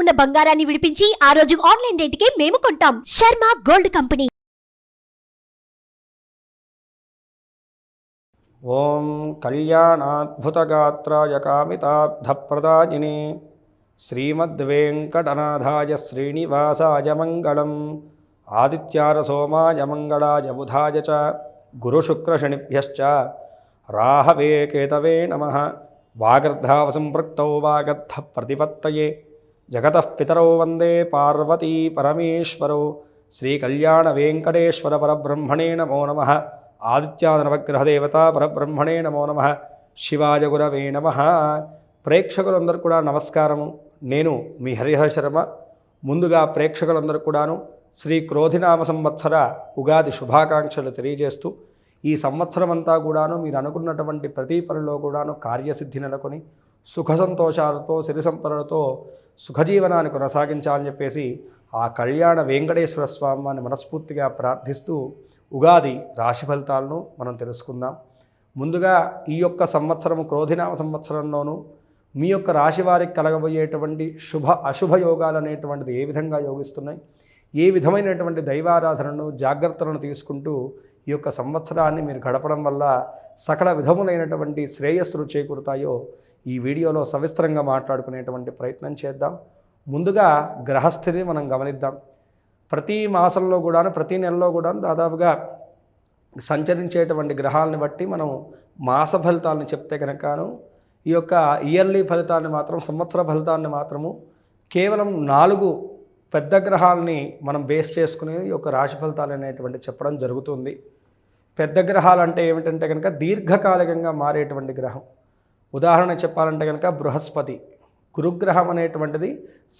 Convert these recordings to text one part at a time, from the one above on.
ఉన్న బంగారాన్ని విడిపించి ఆ రోజు ఆన్లైన్ రేటుకే మేము కొంటాం. Sharma gold company. ఓం కళ్యాణాద్భుతగాత్రాయ కామితార్థప్రదాయిని శ్రీమద్వేంకటనాథాయ శ్రీనివాసాయ మంగళం ఆదిత్యారసోమాయ మంగళాయ బుధాయ చ గురుశుక్రశనిభ్యశ్చ రాహవే కేతవే నమ. వాగర్ధావసంపృక్తౌ వాగర్ధ ప్రతిపత్తయే. జగతః పితరో వందే పార్వతీ పరమేశ్వరో శ్రీకళ్యాణవేంకటేశ్వర పరబ్రహ్మణే నమో నమ. ఆదిత్యానవగ్రహదేవత పరబ్రహ్మణే నమో నమ. శివాయ గురవే నమ. ప్రేక్షకులందరూ కూడా నమస్కారము. నేను మీ హరిహర శర్మ. ముందుగా ప్రేక్షకులందరూ కూడాను శ్రీ క్రోధినామ సంవత్సర ఉగాది శుభాకాంక్షలు తెలియజేస్తూ ఈ సంవత్సరం అంతా కూడాను మీరు అనుకున్నటువంటి ప్రతి పనిలో కూడాను కార్యసిద్ధి నెలకొని సుఖ సంతోషాలతో సిరి సంపదలతో సుఖజీవనాన్ని కొనసాగించాలని చెప్పేసి ఆ కళ్యాణ వెంకటేశ్వర స్వామిని మనస్ఫూర్తిగా ప్రార్థిస్తూ ఉగాది రాశి ఫలితాలను మనం తెలుసుకుందాం. ముందుగా ఈ యొక్క సంవత్సరం క్రోధినామ సంవత్సరంలోనూ మీ యొక్క రాశి వారికి కలగబోయేటువంటి శుభ అశుభ యోగాలు అనేటువంటిది ఏ విధంగా యోగిస్తున్నాయి? ఏ విధమైనటువంటి దైవారాధనను జాగ్రత్తలను తీసుకుంటూ ఈ యొక్క సంవత్సరాన్ని మీరు గడపడం వల్ల సకల విధములైనటువంటి శ్రేయస్సులు చేకూరుతాయో ఈ వీడియోలో సవిస్తరంగా మాట్లాడుకునేటువంటి ప్రయత్నం చేద్దాం. ముందుగా గ్రహస్థితిని మనం గమనిద్దాం. ప్రతి మాసంలో కూడాను ప్రతి నెలలో కూడా దాదాపుగా సంచరించేటువంటి గ్రహాలను బట్టి మనం మాస ఫలితాలను చెప్తే కనుకను ఈ యొక్క ఇయర్లీ ఫలితాన్ని మాత్రం సంవత్సర ఫలితాన్ని మాత్రము కేవలం నాలుగు పెద్ద గ్రహాలని మనం బేస్ చేసుకుని ఈ యొక్క రాశి ఫలితాలు అనేటువంటి చెప్పడం జరుగుతుంది. పెద్ద గ్రహాలు అంటే ఏమిటంటే కనుక దీర్ఘకాలికంగా మారేటువంటి గ్రహం. ఉదాహరణ చెప్పాలంటే కనుక బృహస్పతి గురుగ్రహం అనేటువంటిది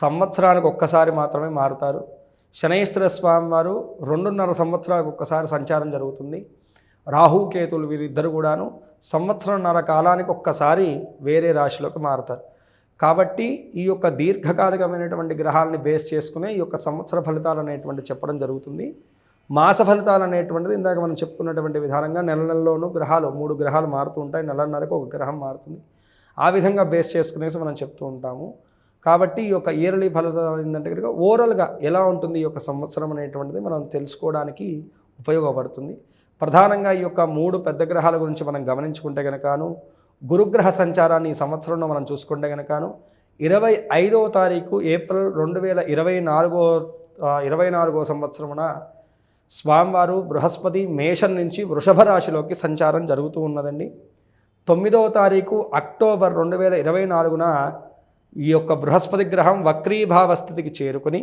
సంవత్సరానికి ఒక్కసారి మాత్రమే మారుతారు. శనైశ్వర స్వామి వారు రెండున్నర సంవత్సరాలకు ఒక్కసారి సంచారం జరుగుతుంది. రాహుకేతులు వీరిద్దరు కూడాను సంవత్సరంన్నర కాలానికి ఒక్కసారి వేరే రాశిలోకి మారుతారు. కాబట్టి ఈ యొక్క దీర్ఘకాలికమైనటువంటి గ్రహాలని బేస్ చేసుకునే ఈ యొక్క సంవత్సర ఫలితాలు అనేటువంటి చెప్పడం జరుగుతుంది. మాస ఫలితాలు అనేటువంటిది ఇందాక మనం చెప్పుకున్నటువంటి విధానంగా నెల నెలలోనూ గ్రహాలు మూడు గ్రహాలు మారుతూ ఉంటాయి. నెలన్నరకు ఒక గ్రహం మారుతుంది. ఆ విధంగా బేస్ చేసుకునేసి మనం చెప్తూ ఉంటాము. కాబట్టి ఈ యొక్క ఇయర్లీ ఫలితాలు ఏంటంటే కనుక ఓవరాల్గా ఎలా ఉంటుంది ఈ యొక్క సంవత్సరం అనేటువంటిది మనం తెలుసుకోవడానికి ఉపయోగపడుతుంది. ప్రధానంగా ఈ యొక్క మూడు పెద్ద గ్రహాల గురించి మనం గమనించుకుంటే కనుకను గురుగ్రహ సంచారాన్ని ఈ సంవత్సరంలో మనం చూసుకుంటే కనుకను ఇరవై ఐదవ తారీఖు ఏప్రిల్ రెండు వేల ఇరవై నాలుగో ఇరవై నాలుగో సంవత్సరమున స్వామివారు బృహస్పతి మేషం నుంచి వృషభ రాశిలోకి సంచారం జరుగుతూ ఉన్నదండి. తొమ్మిదవ తారీఖు అక్టోబర్ రెండు వేల ఇరవై నాలుగున ఈ యొక్క బృహస్పతి గ్రహం వక్రీభావ స్థితికి చేరుకుని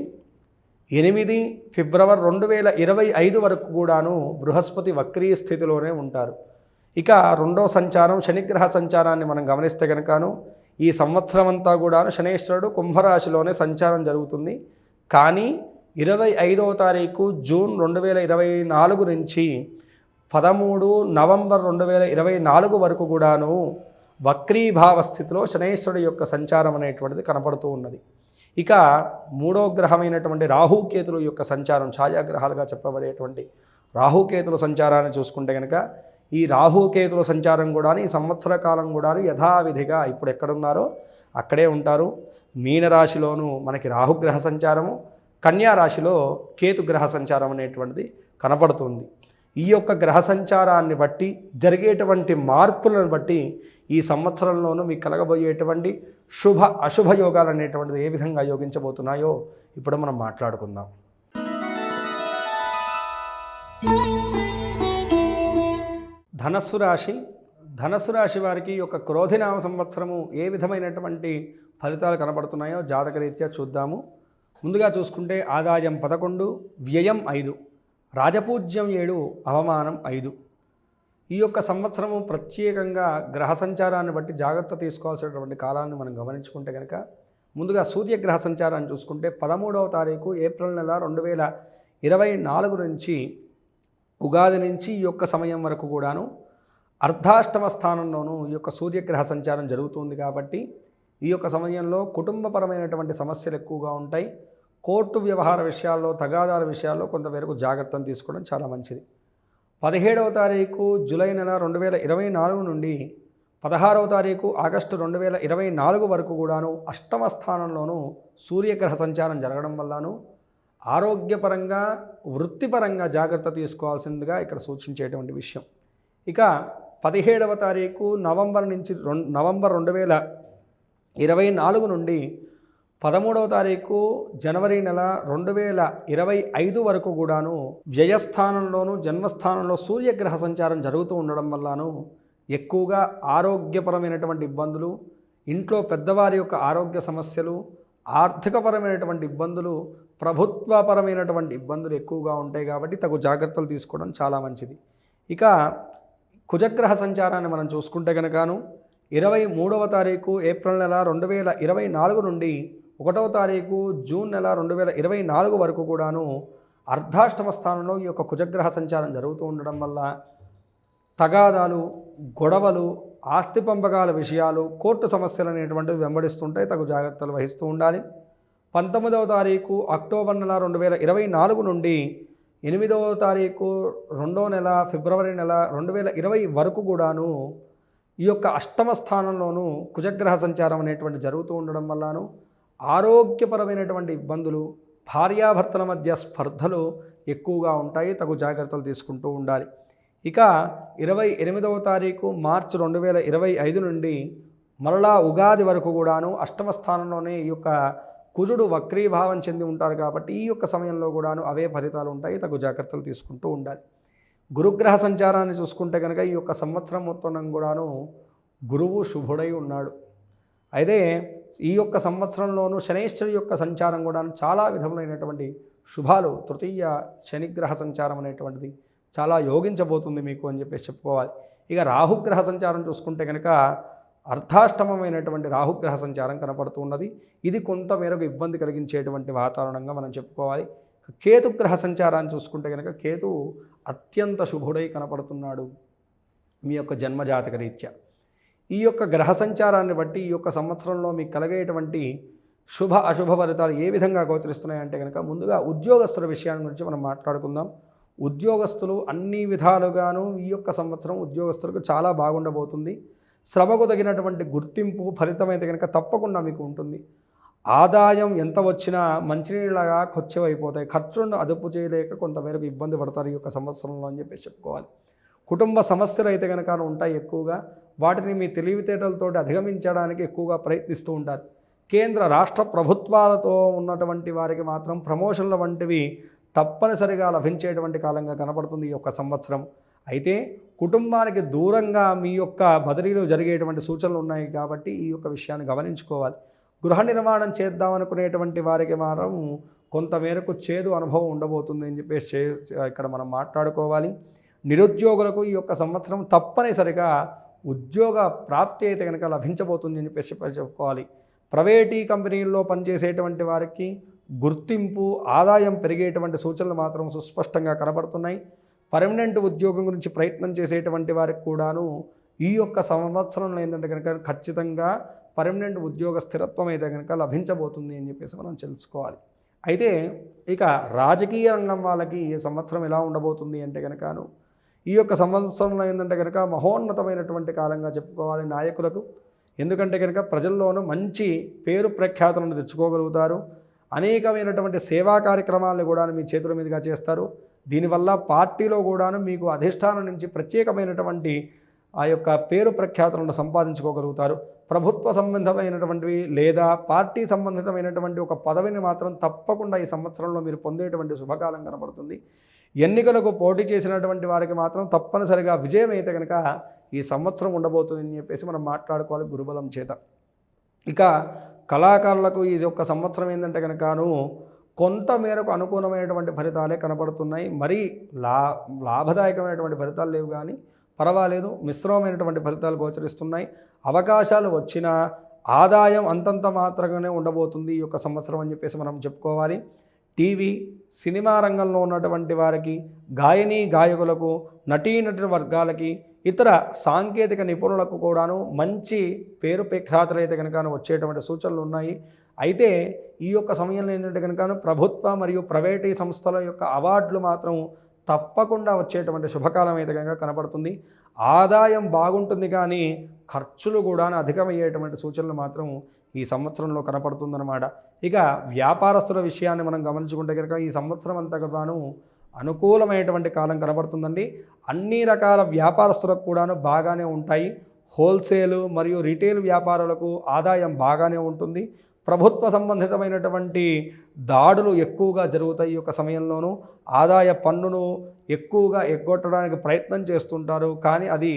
ఎనిమిది ఫిబ్రవరి రెండు వేల ఇరవై ఐదు వరకు కూడాను బృహస్పతి వక్రీ స్థితిలోనే ఉంటారు. ఇక రెండో సంచారం శనిగ్రహ సంచారాన్ని మనం గమనిస్తే కనుకను ఈ సంవత్సరం అంతా కూడాను శనేశ్వరుడు కుంభరాశిలోనే సంచారం జరుగుతుంది. కానీ ఇరవై ఐదవ తారీఖు జూన్ రెండు వేల ఇరవై నాలుగు నుంచి పదమూడు నవంబర్ రెండు వేల ఇరవై నాలుగు వరకు కూడాను వక్రీభావ స్థితిలో శనేశ్వరుడు యొక్క సంచారం అనేటువంటిది కనపడుతూ ఉన్నది. ఇక మూడో గ్రహమైనటువంటి రాహుకేతుల యొక్క సంచారం ఛాయాగ్రహాలుగా చెప్పబడేటువంటి రాహుకేతుల సంచారాన్ని చూసుకుంటే కనుక ఈ రాహుకేతుల సంచారం కూడా ఈ సంవత్సర కాలం కూడా యథావిధిగా ఇప్పుడు ఎక్కడున్నారో అక్కడే ఉంటారు. మీనరాశిలోనూ మనకి రాహుగ్రహ సంచారము కన్యా రాశిలో కేతు గ్రహ సంచారం అనేటువంటిది కనపడుతుంది ఈ యొక్క గ్రహ సంచారాన్ని బట్టి జరిగేటువంటి మార్పులను బట్టి ఈ సంవత్సరంలోనూ మీకు కలగబోయేటువంటి శుభ అశుభ యోగాలు అనేటువంటిది ఏ విధంగా యోగించబోతున్నాయో ఇప్పుడు మనం మాట్లాడుకుందాం. ధనస్సు రాశి ధనస్సు రాశి వారికి ఈ యొక్క క్రోధినామ సంవత్సరము ఏ విధమైనటువంటి ఫలితాలు కనబడుతున్నాయో జాతకరీత్యా చూద్దాము. ముందుగా చూసుకుంటే ఆదాయం పదకొండు వ్యయం ఐదు రాజపూజ్యం ఏడు అవమానం ఐదు. ఈ యొక్క సంవత్సరము ప్రత్యేకంగా గ్రహ సంచారాన్ని బట్టి జాగ్రత్త తీసుకోవాల్సినటువంటి కాలాన్ని మనం గమనించుకుంటే కనుక ముందుగా సూర్యగ్రహ సంచారాన్ని చూసుకుంటే పదమూడవ తారీఖు ఏప్రిల్ నెల రెండు వేల ఇరవై నాలుగు నుంచి ఉగాది నుంచి ఈ యొక్క సమయం వరకు కూడాను అర్ధాష్టమ స్థానంలోనూ ఈ యొక్క సూర్యగ్రహ సంచారం జరుగుతుంది కాబట్టి ఈ యొక్క సమయంలో కుటుంబపరమైనటువంటి సమస్యలు ఎక్కువగా ఉంటాయి. కోర్టు వ్యవహార విషయాల్లో తగాదాల విషయాల్లో కొంతవరకు జాగ్రత్తలు తీసుకోవడం చాలా మంచిది. పదిహేడవ తారీఖు జూలై నెల రెండు వేల ఇరవై నాలుగు నుండి పదహారవ తారీఖు ఆగస్టు రెండు వేల ఇరవై నాలుగు వరకు కూడాను అష్టమ స్థానంలోనూ సూర్యగ్రహ సంచారం జరగడం వల్లను ఆరోగ్యపరంగా వృత్తిపరంగా జాగ్రత్త తీసుకోవాల్సిందిగా ఇక్కడ సూచించేటువంటి విషయం. ఇక పదిహేడవ తారీఖు నవంబర్ నుంచి రెండు నవంబర్ రెండు వేల ఇరవై నాలుగు నుండి పదమూడవ తారీఖు జనవరి నెల రెండు వేల ఇరవై ఐదు వరకు కూడాను వ్యయస్థానంలోను జన్మస్థానంలో సూర్యగ్రహ సంచారం జరుగుతూ ఉండడం వల్లను ఎక్కువగా ఆరోగ్యపరమైనటువంటి ఇబ్బందులు ఇంట్లో పెద్దవారి యొక్క ఆరోగ్య సమస్యలు ఆర్థికపరమైనటువంటి ఇబ్బందులు ప్రభుత్వపరమైనటువంటి ఇబ్బందులు ఎక్కువగా ఉంటాయి కాబట్టి తగు జాగ్రత్తలు తీసుకోవడం చాలా మంచిది. ఇక కుజగ్రహ సంచారాన్ని మనం చూసుకుంటే కనుకను ఇరవై మూడవ తారీఖు ఏప్రిల్ నెల రెండు వేల ఇరవై నాలుగు నుండి ఒకటవ తారీఖు జూన్ నెల రెండు వేల ఇరవై నాలుగు వరకు కూడాను అర్ధాష్టమ స్థానంలో ఈ యొక్క కుజగ్రహ సంచారం జరుగుతూ ఉండడం వల్ల తగాదాలు గొడవలు ఆస్తి పంపకాల విషయాలు కోర్టు సమస్యలు అనేటువంటివి వెంబడిస్తుంటాయి. తగు జాగ్రత్తలు వహిస్తూ ఉండాలి. పంతొమ్మిదవ తారీఖు అక్టోబర్ నెల రెండు వేల ఇరవై నాలుగు నుండి ఎనిమిదవ తారీఖు రెండో నెల ఫిబ్రవరి నెల రెండు వేల ఇరవై వరకు కూడాను ఈ యొక్క అష్టమ స్థానంలోనూ కుజగ్రహ సంచారం అనేటువంటి జరుగుతూ ఉండడం వల్లను ఆరోగ్యపరమైనటువంటి ఇబ్బందులు భార్యాభర్తల మధ్య స్పర్ధలు ఎక్కువగా ఉంటాయి. తగు జాగ్రత్తలు తీసుకుంటూ ఉండాలి. ఇక ఇరవై ఎనిమిదవ తారీఖు మార్చి రెండు వేల ఇరవై ఐదు నుండి మరలా ఉగాది వరకు కూడాను అష్టమ స్థానంలోనే ఈ యొక్క కుజుడు వక్రీభావం చెంది ఉంటారు కాబట్టి ఈ యొక్క సమయంలో కూడాను అవే ఫలితాలు ఉంటాయి. తగు జాగ్రత్తలు తీసుకుంటూ ఉండాలి. గురుగ్రహ సంచారాన్ని చూసుకుంటే కనుక ఈ యొక్క సంవత్సరం మొత్తం కూడాను గురువు శుభుడై ఉన్నాడు. అయితే ఈ యొక్క సంవత్సరంలోనూ శనేశ్వరి యొక్క సంచారం కూడా చాలా విధములైనటువంటి శుభాలు తృతీయ శనిగ్రహ సంచారం అనేటువంటిది చాలా యోగించబోతుంది మీకు అని చెప్పేసి చెప్పుకోవాలి. ఇక రాహుగ్రహ సంచారం చూసుకుంటే కనుక అర్ధాష్టమమైనటువంటి రాహుగ్రహ సంచారం కనపడుతున్నది ఇది కొంతమేరకు ఇబ్బంది కలిగించేటువంటి వాతావరణంగా మనం చెప్పుకోవాలి. కేతుగ్రహ సంచారాన్ని చూసుకుంటే కనుక కేతు అత్యంత శుభుడై కనపడుతున్నాడు మీ యొక్క జన్మజాతక రీత్యా. ఈ యొక్క గ్రహ సంచారాన్ని బట్టి ఈ యొక్క సంవత్సరంలో మీకు కలిగేటువంటి శుభ అశుభ ఫలితాలు ఏ విధంగా గోచరిస్తున్నాయంటే కనుక ముందుగా ఉద్యోగస్తుల విషయాన్ని గురించి మనం మాట్లాడుకుందాం. ఉద్యోగస్తులు అన్ని విధాలుగాను ఈ యొక్క సంవత్సరం ఉద్యోగస్తులకు చాలా బాగుండబోతుంది. శ్రమకు తగినటువంటి గుర్తింపు ఫలితమైతే కనుక తప్పకుండా మీకు ఉంటుంది. ఆదాయం ఎంత వచ్చినా మంచినీళ్ళగా ఖర్చు అయిపోతాయి. ఖర్చును అదుపు చేయలేక కొంతమేరకు ఇబ్బంది పడతారు ఈ యొక్క సంవత్సరంలో అని చెప్పేసి చెప్పుకోవాలి. కుటుంబ సమస్యలు అయితే కనుక ఉంటాయి ఎక్కువగా వాటిని మీ తెలివితేటలతో అధిగమించడానికి ఎక్కువగా ప్రయత్నిస్తూ ఉంటారు. కేంద్ర రాష్ట్ర ప్రభుత్వాలతో ఉన్నటువంటి వారికి మాత్రం ప్రమోషన్ల వంటివి తప్పనిసరిగా లభించేటువంటి కాలంగా కనపడుతుంది ఈ యొక్క సంవత్సరం. అయితే కుటుంబానికి దూరంగా మీ యొక్క బదిలీలు జరిగేటువంటి సూచనలు ఉన్నాయి కాబట్టి ఈ యొక్క విషయాన్ని గమనించుకోవాలి. గృహ నిర్మాణం చేద్దామనుకునేటువంటి వారికి మాత్రం కొంతమేరకు చేదు అనుభవం ఉండబోతుంది అని చెప్పేసి చే- ఇక్కడ మనం మాట్లాడుకోవాలి. నిరుద్యోగులకు ఈ యొక్క సంవత్సరం తప్పనిసరిగా ఉద్యోగ ప్రాప్తి అయితే కనుక లభించబోతుంది అని చెప్పేసి చెప్పుకోవాలి. ప్రైవేటీ కంపెనీల్లో పనిచేసేటువంటి వారికి గుర్తింపు ఆదాయం పెరిగేటువంటి సూచనలు మాత్రం సుస్పష్టంగా కనబడుతున్నాయి. పర్మనెంట్ ఉద్యోగం గురించి ప్రయత్నం చేసేటువంటి వారికి కూడాను ఈ యొక్క సంవత్సరంలో ఏంటంటే కనుక ఖచ్చితంగా పర్మనెంట్ ఉద్యోగ స్థిరత్వం అయితే కనుక లభించబోతుంది అని చెప్పేసి మనం తెలుసుకోవాలి. అయితే ఇక రాజకీయ రంగం వాళ్ళకి ఈ సంవత్సరం ఎలా ఉండబోతుంది అంటే కనుకను ఈ యొక్క సంవత్సరంలో ఏంటంటే కనుక మహోన్నతమైనటువంటి కాలంగా చెప్పుకోవాలి నాయకులకు. ఎందుకంటే కనుక ప్రజల్లోనూ మంచి పేరు ప్రఖ్యాతులను తెచ్చుకోగలుగుతారు. అనేకమైనటువంటి సేవా కార్యక్రమాలను కూడా మీ చేతుల మీదుగా చేస్తారు. దీనివల్ల పార్టీలో కూడాను మీకు అధిష్టానం నుంచి ప్రత్యేకమైనటువంటి ఆ యొక్క పేరు ప్రఖ్యాతులను సంపాదించుకోగలుగుతారు. ప్రభుత్వ సంబంధమైనటువంటివి లేదా పార్టీ సంబంధితమైనటువంటి ఒక పదవిని మాత్రం తప్పకుండా ఈ సంవత్సరంలో మీరు పొందేటువంటి శుభకాలం కనబడుతుంది. ఎన్నికలకు పోటీ చేసినటువంటి వారికి మాత్రం తప్పనిసరిగా విజయం అయితే కనుక ఈ సంవత్సరం ఉండబోతుందని చెప్పేసి మనం మాట్లాడుకోవాలి గురుబలం చేత. ఇక కళాకారులకు ఈ యొక్క సంవత్సరం ఏంటంటే కనుకను కొంత మేరకు అనుకూలమైనటువంటి ఫలితాలే కనబడుతున్నాయి. మరీ లా లాభదాయకమైనటువంటి ఫలితాలు లేవు కానీ పర్వాలేదు మిశ్రమమైనటువంటి ఫలితాలు గోచరిస్తున్నాయి. అవకాశాలు వచ్చినా ఆదాయం అంతంత మాత్రంగానే ఉండబోతుంది ఈ యొక్క సంవత్సరం అని చెప్పేసి మనం చెప్పుకోవాలి. టీవీ సినిమా రంగంలో ఉన్నటువంటి వారికి గాయని గాయకులకు నటీనటి వర్గాలకి ఇతర సాంకేతిక నిపుణులకు కూడాను మంచి పేరు ప్రఖ్యాతలు అయితే కనుక వచ్చేటువంటి సూచనలు ఉన్నాయి. అయితే ఈ యొక్క సమయంలో ఏంటంటే కనుక ప్రభుత్వ మరియు ప్రైవేటీ సంస్థల యొక్క అవార్డులు మాత్రం తప్పకుండా వచ్చేటువంటి శుభకాలం అయితే కనుక కనపడుతుంది. ఆదాయం బాగుంటుంది కానీ ఖర్చులు కూడా అధికమయ్యేటువంటి సూచనలు మాత్రం ఈ సంవత్సరంలో కనపడుతుందన్నమాట. ఇక వ్యాపారస్తుల విషయాన్ని మనం గమనించుకుంటే కనుక ఈ సంవత్సరం అంతా కూడాను అనుకూలమైనటువంటి కాలం కనబడుతుందండి. అన్ని రకాల వ్యాపారస్తులకు కూడాను బాగానే ఉంటాయి. హోల్సేలు మరియు రీటైల్ వ్యాపారులకు ఆదాయం బాగానే ఉంటుంది. ప్రభుత్వ సంబంధితమైనటువంటి దాడులు ఎక్కువగా జరుగుతాయి ఈ యొక్క సమయంలోనూ. ఆదాయ పన్నును ఎక్కువగా ఎగ్గొట్టడానికి ప్రయత్నం చేస్తుంటారు. కానీ అది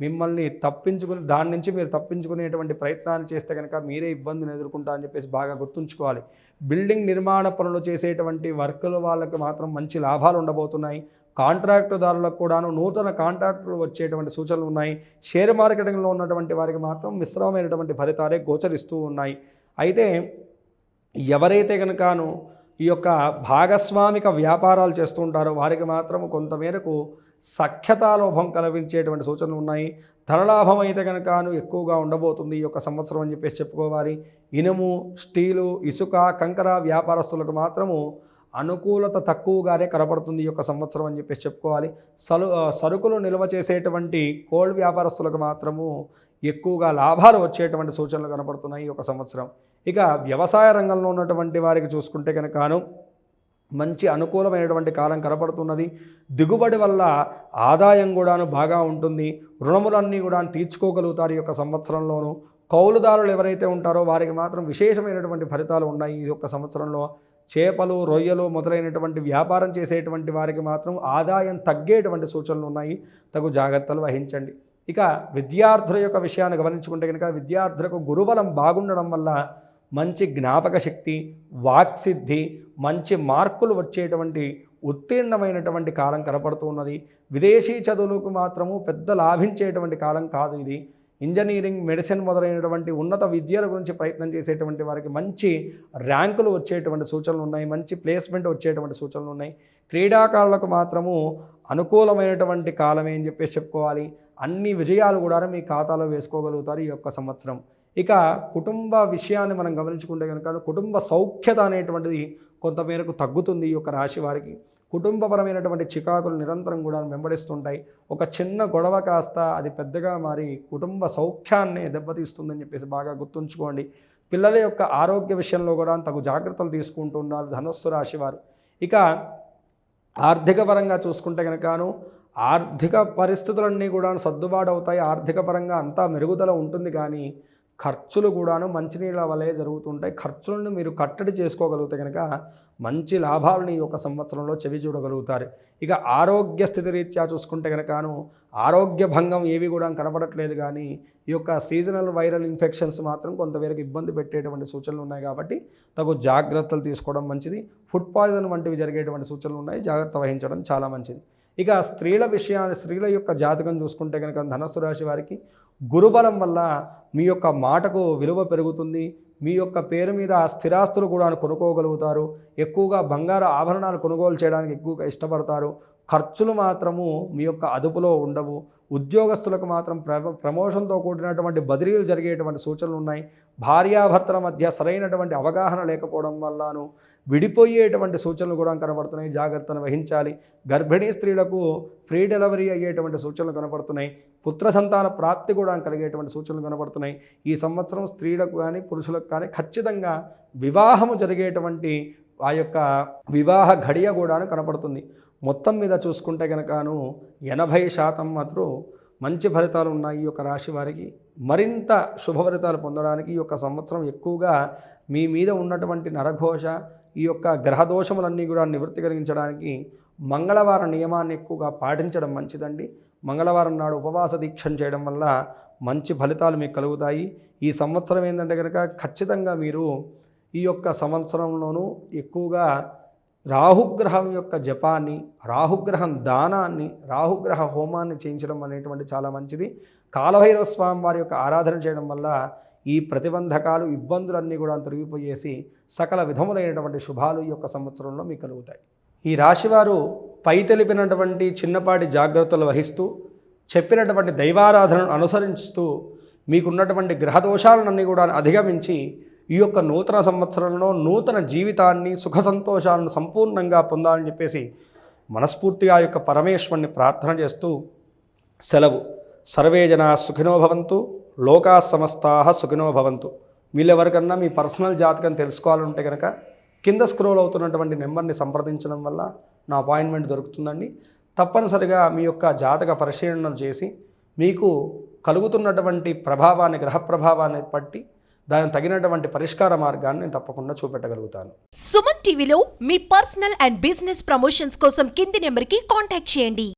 మిమ్మల్ని తప్పించుకుని దాని నుంచి మీరు తప్పించుకునేటువంటి ప్రయత్నాన్ని చేస్తే కనుక మీరే ఇబ్బందిని ఎదుర్కొంటారని చెప్పేసి బాగా గుర్తుంచుకోవాలి. బిల్డింగ్ నిర్మాణ పనులు చేసేటువంటి వర్కుల వాళ్ళకి మాత్రం మంచి లాభాలు ఉండబోతున్నాయి. కాంట్రాక్టుదారులకు కూడాను నూతన కాంట్రాక్టులు వచ్చేటువంటి సూచనలు ఉన్నాయి. షేర్ మార్కెటింగ్లో ఉన్నటువంటి వారికి మాత్రం మిశ్రమమైనటువంటి ఫలితాలే గోచరిస్తూ ఉన్నాయి. అయితే ఎవరైతే కనుకను ఈ యొక్క భాగస్వామిక వ్యాపారాలు చేస్తూ ఉంటారో వారికి మాత్రం కొంతమేరకు సఖ్యతాలోభం కలిగించేటువంటి సూచనలు ఉన్నాయి. ధనలాభం అయితే కనుకను ఎక్కువగా ఉండబోతుంది ఈ యొక్క సంవత్సరం అని చెప్పేసి చెప్పుకోవాలి. ఇనుము స్టీలు ఇసుక కంకర వ్యాపారస్తులకు మాత్రము అనుకూలత తక్కువగానే కనపడుతుంది ఈ యొక్క సంవత్సరం అని చెప్పేసి చెప్పుకోవాలి. సలు సరుకులు నిల్వ చేసేటువంటి కోల్డ్ వ్యాపారస్తులకు మాత్రము ఎక్కువగా లాభాలు వచ్చేటువంటి సూచనలు కనపడుతున్నాయి ఈ యొక్క సంవత్సరం. ఇక వ్యవసాయ రంగంలో ఉన్నటువంటి వారికి చూసుకుంటే కనుకను మంచి అనుకూలమైనటువంటి కాలం కనపడుతున్నది దిగుబడి వల్ల ఆదాయం కూడాను బాగా ఉంటుంది. రుణములన్నీ కూడా తీర్చుకోగలుగుతారు ఈ యొక్క సంవత్సరంలోనూ. కౌలుదారులు ఎవరైతే ఉంటారో వారికి మాత్రం విశేషమైనటువంటి ఫలితాలు ఉన్నాయి ఈ యొక్క సంవత్సరంలో. చేపలు రొయ్యలు మొదలైనటువంటి వ్యాపారం చేసేటువంటి వారికి మాత్రం ఆదాయం తగ్గేటువంటి సూచనలు ఉన్నాయి. తగు జాగ్రత్తలు వహించండి. ఇక విద్యార్థుల యొక్క విషయాన్ని గమనించుకుంటే కనుక విద్యార్థులకు గురుబలం బాగుండడం వల్ల మంచి జ్ఞాపక శక్తి వాక్సిద్ధి మంచి మార్కులు వచ్చేటువంటి ఉత్తీర్ణమైనటువంటి కాలం కనపడుతూ ఉన్నది. విదేశీ చదువులకు మాత్రము పెద్ద లాభించేటువంటి కాలం కాదు ఇది. ఇంజనీరింగ్ మెడిసిన్ మొదలైనటువంటి ఉన్నత విద్యల గురించి ప్రయత్నం చేసేటువంటి వారికి మంచి ర్యాంకులు వచ్చేటువంటి సూచనలు ఉన్నాయి. మంచి ప్లేస్మెంట్ వచ్చేటువంటి సూచనలు ఉన్నాయి. క్రీడాకారులకు మాత్రము అనుకూలమైనటువంటి కాలమే అని చెప్పేసి చెప్పుకోవాలి. అన్ని విజయాలు కూడా మీ ఖాతాలో వేసుకోగలుగుతారు ఈ యొక్క సంవత్సరం. ఇక కుటుంబ విషయాన్ని మనం గమనించుకుంటే కనుక కుటుంబ సౌఖ్యత అనేటువంటిది కొంతమేరకు తగ్గుతుంది ఈ యొక్క రాశి వారికి. కుటుంబపరమైనటువంటి చికాకులు నిరంతరం కూడా వెంబడిస్తుంటాయి. ఒక చిన్న గొడవ కాస్త అది పెద్దగా మారి కుటుంబ సౌఖ్యాన్ని దెబ్బతీస్తుందని చెప్పేసి బాగా గుర్తుంచుకోండి. పిల్లల యొక్క ఆరోగ్య విషయంలో కూడా తగు జాగ్రత్తలు తీసుకుంటూ ఉండాలి ధనుస్సు రాశి వారు. ఇక ఆర్థిక పరంగా చూసుకుంటే కనుకను ఆర్థిక పరిస్థితులన్నీ కూడా సర్దుబాటు అవుతాయి. ఆర్థిక పరంగా అంతా మెరుగుదల ఉంటుంది కానీ ఖర్చులు కూడాను మంచినీళ్ళ వలె జరుగుతుంటాయి. ఖర్చులను మీరు కట్టడి చేసుకోగలిగితే కనుక మంచి లాభాలను ఈ యొక్క సంవత్సరంలో చెవి చూడగలుగుతారు. ఇక ఆరోగ్య స్థితి రీత్యా చూసుకుంటే కనుకను ఆరోగ్య భంగం ఏవి కూడా కనపడట్లేదు కానీ ఈ యొక్క సీజనల్ వైరల్ ఇన్ఫెక్షన్స్ మాత్రం కొంతవరకు ఇబ్బంది పెట్టేటువంటి సూచనలు ఉన్నాయి కాబట్టి తగు జాగ్రత్తలు తీసుకోవడం మంచిది. ఫుడ్ పాయిజన్ వంటివి జరిగేటువంటి సూచనలు ఉన్నాయి. జాగ్రత్త వహించడం చాలా మంచిది. ఇక స్త్రీల విషయాన్ని స్త్రీల యొక్క జాతకం చూసుకుంటే కనుక ధనస్సు రాశి వారికి గురుబలం వల్ల మీ యొక్క మాటకు విలువ పెరుగుతుంది. మీ యొక్క పేరు మీద స్థిరాస్తులు కూడా కొనుక్కోగలుగుతారు. ఎక్కువగా బంగారు ఆభరణాలు కొనుగోలు చేయడానికి ఎక్కువగా ఇష్టపడతారు. ఖర్చులు మాత్రము మీ యొక్క అదుపులో ఉండవు. ఉద్యోగస్తులకు మాత్రం ప్ర ప్రమోషన్తో కూడినటువంటి బదిలీలు జరిగేటువంటి సూచనలు ఉన్నాయి. భార్యాభర్తల మధ్య సరైనటువంటి అవగాహన లేకపోవడం వల్లను విడిపోయేటువంటి సూచనలు కూడా కనబడుతున్నాయి. జాగ్రత్తను వహించాలి. గర్భిణీ స్త్రీలకు ఫ్రీ డెలివరీ అయ్యేటువంటి సూచనలు కనబడుతున్నాయి. పుత్ర సంతాన ప్రాప్తి కూడా కలిగేటువంటి సూచనలు కనబడుతున్నాయి. ఈ సంవత్సరం స్త్రీలకు కానీ పురుషులకు కానీ ఖచ్చితంగా వివాహము జరిగేటువంటి ఆ యొక్క వివాహ ఘడియ కూడా కనపడుతుంది మొత్తం మీద చూసుకుంటే కనుకను ఎనభై శాతం మాత్రం మంచి ఫలితాలు ఉన్నాయి. ఈ యొక్క రాశి వారికి మరింత శుభ ఫలితాలు పొందడానికి ఈ యొక్క సంవత్సరం ఎక్కువగా మీ మీద ఉన్నటువంటి నరఘోష ఈ యొక్క గ్రహదోషములన్నీ కూడా నివృత్తి కలిగించడానికి మంగళవార నియమాన్ని ఎక్కువగా పాటించడం మంచిదండి. మంగళవారం నాడు ఉపవాస దీక్షను చేయడం వల్ల మంచి ఫలితాలు మీకు కలుగుతాయి. ఈ సంవత్సరం ఏంటంటే కనుక ఖచ్చితంగా మీరు ఈ యొక్క సంవత్సరంలోనూ ఎక్కువగా రాహుగ్రహం యొక్క జపాన్ని రాహుగ్రహం దానాన్ని రాహుగ్రహ హోమాన్ని చేయించడం అనేటువంటి చాలా మంచిది. కాలభైరవ స్వామి వారి యొక్క ఆరాధన చేయడం వల్ల ఈ ప్రతిబంధకాలు ఇబ్బందులన్నీ కూడా తొలగిపోయేసి సకల విధములైనటువంటి శుభాలు ఈ యొక్క సంవత్సరంలో మీకు కలుగుతాయి. ఈ రాశివారు పై తెలిపినటువంటి చిన్నపాటి జాగ్రత్తలు వహిస్తూ చెప్పినటువంటి దైవారాధనను అనుసరిస్తూ మీకున్నటువంటి గ్రహదోషాలన్నీ కూడా అధిగమించి ఈ యొక్క నూతన సంవత్సరంలో నూతన జీవితాన్ని సుఖ సంతోషాలను సంపూర్ణంగా పొందాలని చెప్పేసి మనస్ఫూర్తిగా యొక్క పరమేశ్వరుని ప్రార్థన చేస్తూ సెలవు. సర్వే జనా సుఖినో భవంతు. లోకా సమస్తా సుఖినో భవంతు. వీళ్ళెవరికన్నా మీ పర్సనల్ జాతకం తెలుసుకోవాలంటే కనుక కింద స్క్రోల్ అవుతున్నటువంటి నెంబర్ని సంప్రదించడం వల్ల నా అపాయింట్మెంట్ దొరుకుతుందండి. తప్పనిసరిగా మీ యొక్క జాతక పరిశీలన చేసి మీకు కలుగుతున్నటువంటి ప్రభావాన్ని గ్రహ ప్రభావాన్ని బట్టి దానికి తగినటువంటి పరిష్కార మార్గాన్ని నేను తప్పకుండా చూపెట్టగలుగుతాను. సుమన్ టీవీలో మీ పర్సనల్ అండ్ బిజినెస్ ప్రమోషన్స్ కోసం కింది నెంబర్కి కాంటాక్ట్ చేయండి.